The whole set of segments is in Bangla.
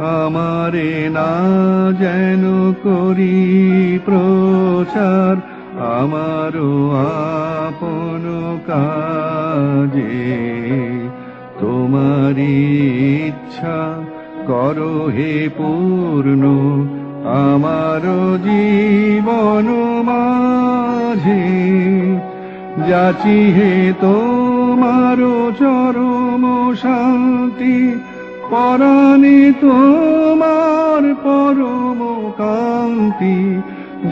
আমারে না যেন করি প্রচার, আমারও আপন কাজে। তোমারি ইচ্ছা করো হে পূর্ণ আমার জীবন মাঝে। যাচি হে তোমার চরম শান্তি পরাণে তোমার পরম কান্তি,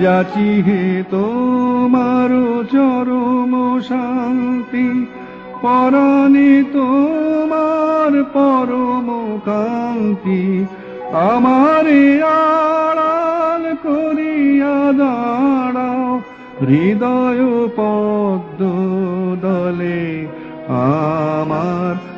যাচি হে তোমার চরম শান্তি। পরাণে তোমার পরম কান্তি, আমারে আড়াল করিয়া দাঁড়াও, হৃদয় পদ্ম দলে আমার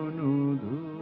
অনুধূ